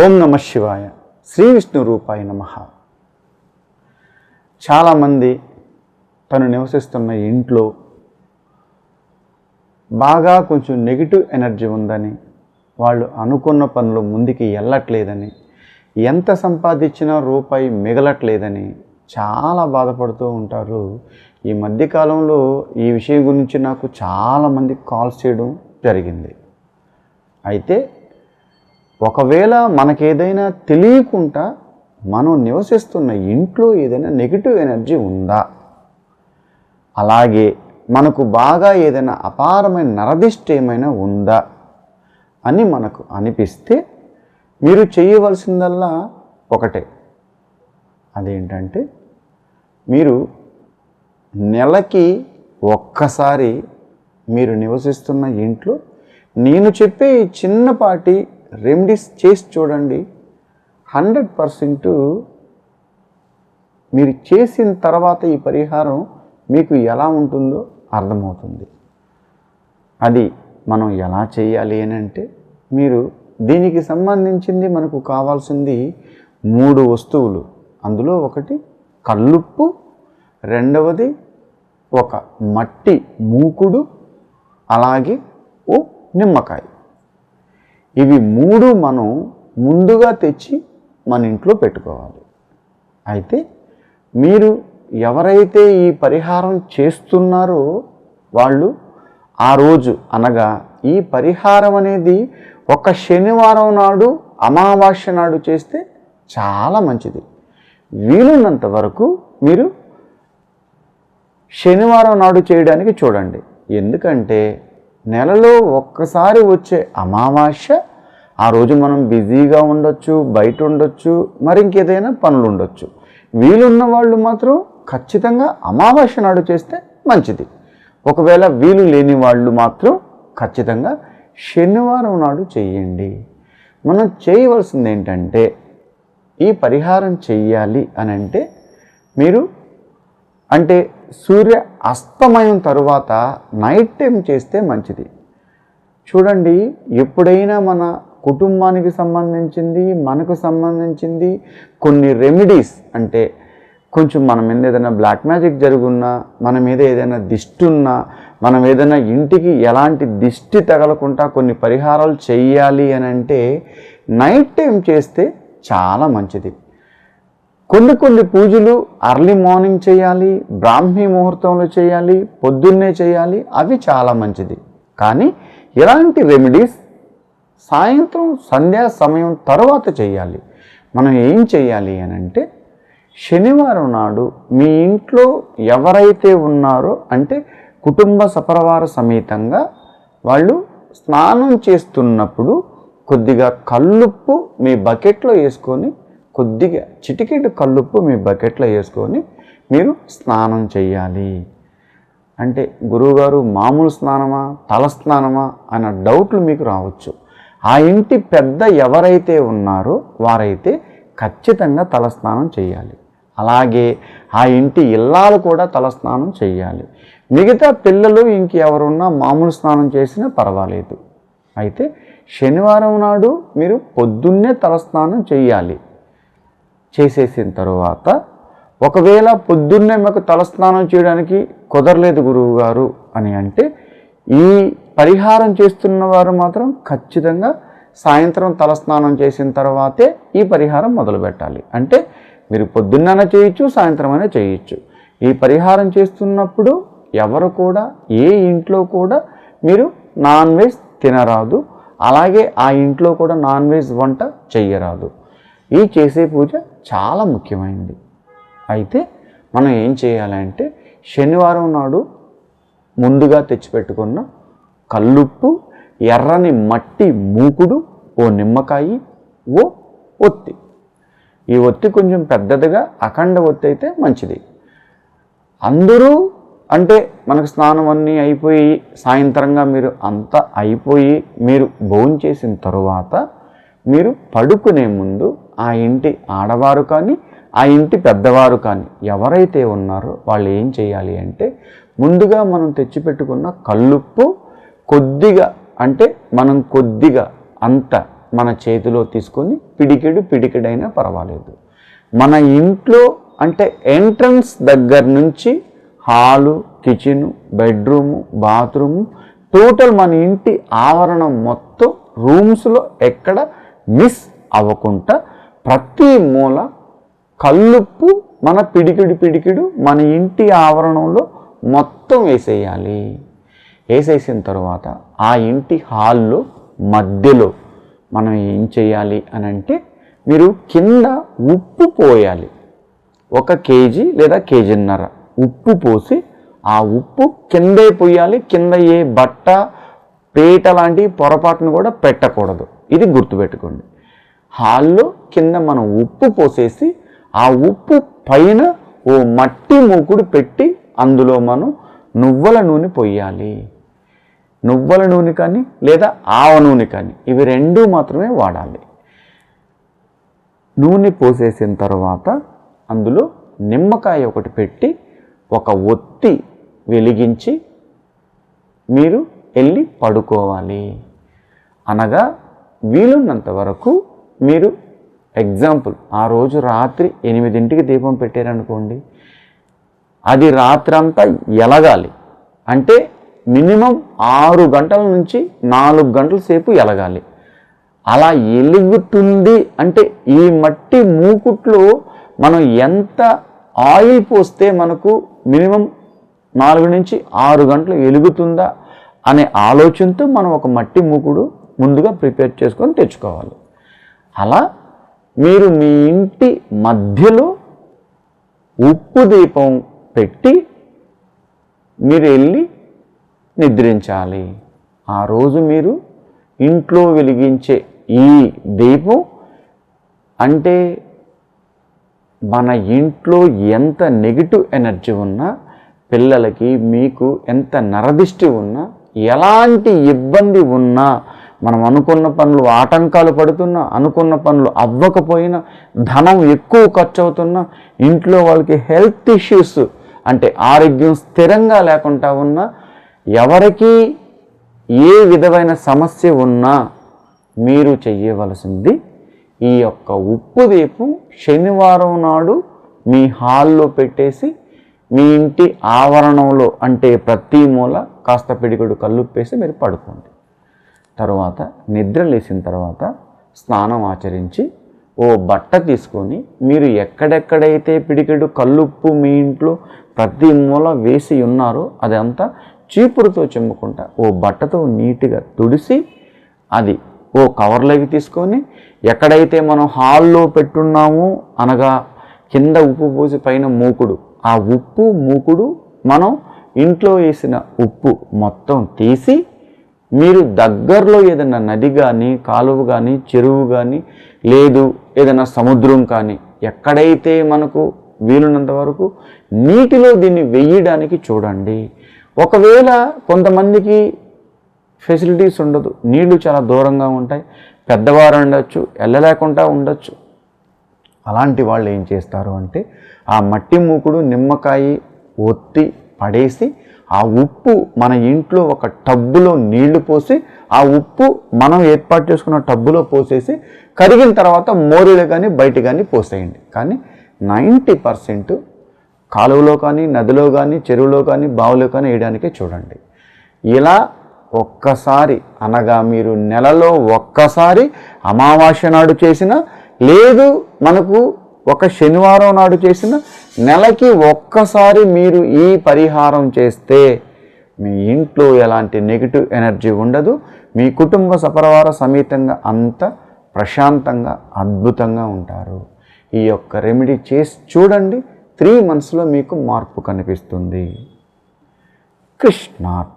ఓం నమ శివాయ. శ్రీ విష్ణు రూపాయ నమ. చాలామంది తను నివసిస్తున్న ఇంట్లో బాగా కొంచెం నెగిటివ్ ఎనర్జీ ఉందని వాళ్ళు అనుకున్న పనులు ముందుకి వెళ్ళట్లేదని ఎంత సంపాదించినా రూపాయి మిగలట్లేదని చాలా బాధపడుతూ ఉంటారు. ఈ మధ్యకాలంలో ఈ విషయం గురించి నాకు చాలామంది కాల్స్ చేయడం జరిగింది. అయితే ఒకవేళ మనకేదైనా తెలియకుండా మనం నివసిస్తున్న ఇంట్లో ఏదైనా నెగిటివ్ ఎనర్జీ ఉందా? అలాగే మనకు బాగా ఏదైనా అపారమైన నరదిష్ట ఏమైనా ఉందా? అని మనకు అనిపిస్తే మీరు చేయవలసిందల్లా ఒకటే. అదేంటంటే మీరు నెలకి ఒక్కసారి మీరు నివసిస్తున్న ఇంట్లో నేను చెప్పే ఈ చిన్నపాటి రెమెడీస్ చేసి చూడండి. హండ్రెడ్ పర్సెంట్ మీరు చేసిన తర్వాత ఈ పరిహారం మీకు ఎలా ఉంటుందో అర్థమవుతుంది. అది మనం ఎలా చేయాలి అని అంటే మీరు దీనికి సంబంధించింది మనకు కావాల్సింది మూడు వస్తువులు. అందులో ఒకటి కల్లుప్పు రెండవది ఒక మట్టి మూకుడు అలాగే ఓ నిమ్మకాయ. ఇవి మూడు మనం ముందుగా తెచ్చి మన ఇంట్లో పెట్టుకోవాలి. అయితే మీరు ఎవరైతే ఈ పరిహారం చేస్తున్నారో వాళ్ళు ఆ రోజు అనగా ఈ పరిహారం అనేది ఒక శనివారం నాడు అమావాస్య నాడు చేస్తే చాలా మంచిది. వీలున్నంత వరకు మీరు శనివారం నాడు చేయడానికి చూడండి. ఎందుకంటే నెలలో ఒక్కసారి వచ్చే అమావాస్య ఆ రోజు మనం బిజీగా ఉండొచ్చు బయట ఉండొచ్చు మరి ఇంకేదైనా పనులు ఉండొచ్చు. వీలున్న వాళ్ళు మాత్రం ఖచ్చితంగా అమావాస్య నాడు చేస్తే మంచిది. ఒకవేళ వీలు లేని వాళ్ళు మాత్రం ఖచ్చితంగా శనివారం నాడు చేయండి. మనం చేయవలసింది ఏంటంటే ఈ పరిహారం చెయ్యాలి అని అంటే మీరు అంటే సూర్య అస్తమయం తరువాత నైట్ టైం చేస్తే మంచిది. చూడండి ఎప్పుడైనా మన కుటుంబానికి సంబంధించింది మనకు సంబంధించింది కొన్ని రెమెడీస్ అంటే కొంచెం మన మీద ఏదైనా బ్లాక్ మ్యాజిక్ జరుగున్నా మన మీద ఏదైనా దిష్టున్నా మనం ఏదైనా ఇంటికి ఎలాంటి దిష్టి తగలకుండా కొన్ని పరిహారాలు చేయాలి అని అంటే నైట్ టైం చేస్తే చాలా మంచిది. కొన్ని కొన్ని పూజలు అర్లీ మార్నింగ్ చేయాలి బ్రాహ్మీ ముహూర్తంలో చేయాలి పొద్దున్నే చేయాలి అవి చాలా మంచిది. కానీ ఇలాంటి రెమెడీస్ సాయంత్రం సంధ్యా సమయం తర్వాత చేయాలి. మనం ఏం చేయాలి అని అంటే శనివారం నాడు మీ ఇంట్లో ఎవరైతే ఉన్నారో అంటే కుటుంబ సపరవార సమేతంగా వాళ్ళు స్నానం చేస్తున్నప్పుడు కొద్దిగా కల్లుప్పు మీ బకెట్లో వేసుకొని కొద్దిగా చిటికెడు కల్లుప్పు మీ బకెట్లో వేసుకొని మీరు స్నానం చేయాలి అంటే గురువుగారు మామూలు స్నానమా తల స్నానమా అన్న డౌట్లు మీకు రావచ్చు. ఆ ఇంటి పెద్ద ఎవరైతే ఉన్నారో వారైతే ఖచ్చితంగా తలస్నానం చేయాలి అలాగే ఆ ఇంటి ఇల్లాలు కూడా తలస్నానం చేయాలి మిగతా పిల్లలు ఇంకెవరున్నా మామూలు స్నానం చేసినా పర్వాలేదు. అయితే శనివారం నాడు మీరు పొద్దున్నే తలస్నానం చేయాలి చేసేసిన తర్వాత ఒకవేళ పొద్దున్నే మాకు తలస్నానం చేయడానికి కుదరలేదు గురువు గారు అని అంటే ఈ పరిహారం చేస్తున్న వారు మాత్రం ఖచ్చితంగా సాయంత్రం తలస్నానం చేసిన తర్వాతే ఈ పరిహారం మొదలు పెట్టాలి. అంటే మీరు పొద్దున్న చేయొచ్చు సాయంత్రం అయినా చేయొచ్చు. ఈ పరిహారం చేస్తున్నప్పుడు ఎవరు కూడా ఏ ఇంట్లో కూడా మీరు నాన్ వెజ్ తినరాదు. అలాగే ఆ ఇంట్లో కూడా నాన్ వెజ్ వంట చెయ్యరాదు. ఈ చేసే పూజ చాలా ముఖ్యమైనది. అయితే మనం ఏం చేయాలంటే శనివారం నాడు ముందుగా తెచ్చిపెట్టుకున్న కల్లుప్పు ఎర్రని మట్టి మూకుడు ఓ నిమ్మకాయ ఓ ఒత్తి. ఈ ఒత్తి కొంచెం పెద్దదిగా అఖండ ఒత్తి అయితే మంచిది. అందరూ అంటే మనకు స్నానం అన్నీ అయిపోయి సాయంత్రంగా మీరు అంతా అయిపోయి మీరు భోజనం చేసిన తరువాత మీరు పడుకునే ముందు ఆ ఇంటి ఆడవారు కానీ ఆ ఇంటి పెద్దవారు కానీ ఎవరైతే ఉన్నారో వాళ్ళు ఏం చేయాలి అంటే ముందుగా మనం తెచ్చిపెట్టుకున్న కల్లుప్పు కొద్దిగా అంటే మనం కొద్దిగా అంత మన చేతిలో తీసుకొని పిడికిడు పిడికిడైనా పర్వాలేదు. మన ఇంట్లో అంటే ఎంట్రన్స్ దగ్గర నుంచి hall kitchen bedroom bathroom total మన ఇంటి ఆవరణం మొత్తం రూమ్స్లో ఎక్కడ మిస్ అవ్వకుండా ప్రతి మూల కల్లుప్పు మన పిడికిడు పిడికిడు మన ఇంటి ఆవరణంలో మొత్తం వేసేయాలి. వేసేసిన తర్వాత ఆ ఇంటి హాల్లో మధ్యలో మనం ఏం చేయాలి అని అంటే మీరు కింద ఉప్పు పోయాలి. ఒక కేజీ లేదా కేజీన్నర ఉప్పు పోసి ఆ ఉప్పు కిందే పోయాలి. కింద ఏ బట్ట పీట లాంటి పొరపాటును కూడా పెట్టకూడదు. ఇది గుర్తుపెట్టుకోండి. హాల్లో కింద మనం ఉప్పు పోసేసి ఆ ఉప్పు పైన ఓ మట్టి మూకుడు పెట్టి అందులో మనం నువ్వుల నూనె పొయ్యాలి. నువ్వుల నూనె కానీ లేదా ఆవ నూనె కానీ ఇవి రెండు మాత్రమే వాడాలి. నూనె పోసేసిన తర్వాత అందులో నిమ్మకాయ ఒకటి పెట్టి ఒక ఒత్తి వెలిగించి మీరు వెళ్ళి పడుకోవాలి. అనగా వీలున్నంత వరకు మీరు ఎగ్జాంపుల్ ఆ రోజు రాత్రి ఎనిమిదింటికి దీపం పెట్టారనుకోండి అది రాత్రంతా ఎలగాలి. అంటే మినిమం ఆరు గంటల నుంచి నాలుగు గంటల సేపు ఎలగాలి. అలా ఎలుగుతుంది అంటే ఈ మట్టి మూకుట్లో మనం ఎంత ఆయిల్ పోస్తే మనకు మినిమం నాలుగు నుంచి ఆరు గంటలు వెలుగుతుందా అనే ఆలోచనతో మనం ఒక మట్టి మూకుడు ముందుగా ప్రిపేర్ చేసుకొని తెచ్చుకోవాలి. అలా మీరు మీ ఇంటి మధ్యలో ఉప్పు దీపం పెట్టి మీరు వెళ్ళి నిద్రించాలి. ఆ రోజు మీరు ఇంట్లో వెలిగించే ఈ దీపం అంటే మన ఇంట్లో ఎంత నెగిటివ్ ఎనర్జీ ఉన్నా పిల్లలకి మీకు ఎంత నరదిష్టి ఉన్నా ఎలాంటి ఇబ్బంది ఉన్నా మనం అనుకున్న పనులు ఆటంకాలు పడుతున్నా అనుకున్న పనులు అవ్వకపోయినా ధనం ఎక్కువ ఖర్చు అవుతున్నా ఇంట్లో వాళ్ళకి హెల్త్ ఇష్యూస్ అంటే ఆరోగ్యం స్థిరంగా లేకుండా ఉన్నా ఎవరికి ఏ విధమైన సమస్య ఉన్నా మీరు చెయ్యవలసింది ఈ యొక్క ఉప్పు దీపం శనివారం నాడు మీ హాల్లో పెట్టేసి మీ ఇంటి ఆవరణంలో అంటే ప్రతి మూల కాస్త పిడిగుడు కల్లుప్పేసి మీరు పడుకోండి. తర్వాత నిద్ర లేచిన తర్వాత స్నానం ఆచరించి ఓ బట్ట తీసుకొని మీరు ఎక్కడెక్కడైతే పిడికెడు కల్లుప్పు మీ ఇంట్లో ప్రతి మూల వేసి ఉన్నారో అదంతా చీపురుతో చెమ్ముకుంటా ఓ బట్టతో నీట్గా తుడిసి అది ఓ కవర్లోకి తీసుకొని ఎక్కడైతే మనం హాల్లో పెట్టున్నామో అనగా కింద ఉప్పు పోసి పైన మూకుడు ఆ ఉప్పు మూకుడు మనం ఇంట్లో వేసిన ఉప్పు మొత్తం తీసి మీరు దగ్గరలో ఏదైనా నది కానీ కాలువ కానీ చెరువు కానీ లేదు ఏదైనా సముద్రం కానీ ఎక్కడైతే మనకు వీలున్నంత వరకు నీటిలో దీన్ని వెయ్యడానికి చూడండి. ఒకవేళ కొంతమందికి ఫెసిలిటీస్ ఉండదు నీళ్ళు చాలా దూరంగా ఉంటాయి పెద్దవారు ఉండొచ్చు వెళ్ళలేకుండా ఉండొచ్చు. అలాంటి వాళ్ళు ఏం చేస్తారు అంటే ఆ మట్టి మూకుడు నిమ్మకాయ ఒత్తి పడేసి ఆ ఉప్పు మన ఇంట్లో ఒక టబ్బులో నీళ్ళు పోసి ఆ ఉప్పు మనం ఏర్పాటు చేసుకున్న టబ్బులో పోసేసి కరిగిన తర్వాత మోరీలో కానీ బయట కానీ పోసేయండి. కానీ నైంటీ పర్సెంట్ కాలువలో కానీ నదిలో కానీ చెరువులో కానీ బావిలో కానీ వేయడానికే చూడండి. ఇలా ఒక్కసారి అనగా మీరు నెలలో ఒక్కసారి అమావాస్య నాడు చేసిన లేదు మనకు ఒక శనివారం నాడు చేసిన నెలకి ఒక్కసారి మీరు ఈ పరిహారం చేస్తే మీ ఇంట్లో ఎలాంటి నెగిటివ్ ఎనర్జీ ఉండదు మీ కుటుంబ సపరవార సమేతంగా అంత ప్రశాంతంగా అద్భుతంగా ఉంటారు. ఈ యొక్క రెమెడీ చేసి చూడండి త్రీ మంత్స్లో మీకు మార్పు కనిపిస్తుంది. కృష్ణార్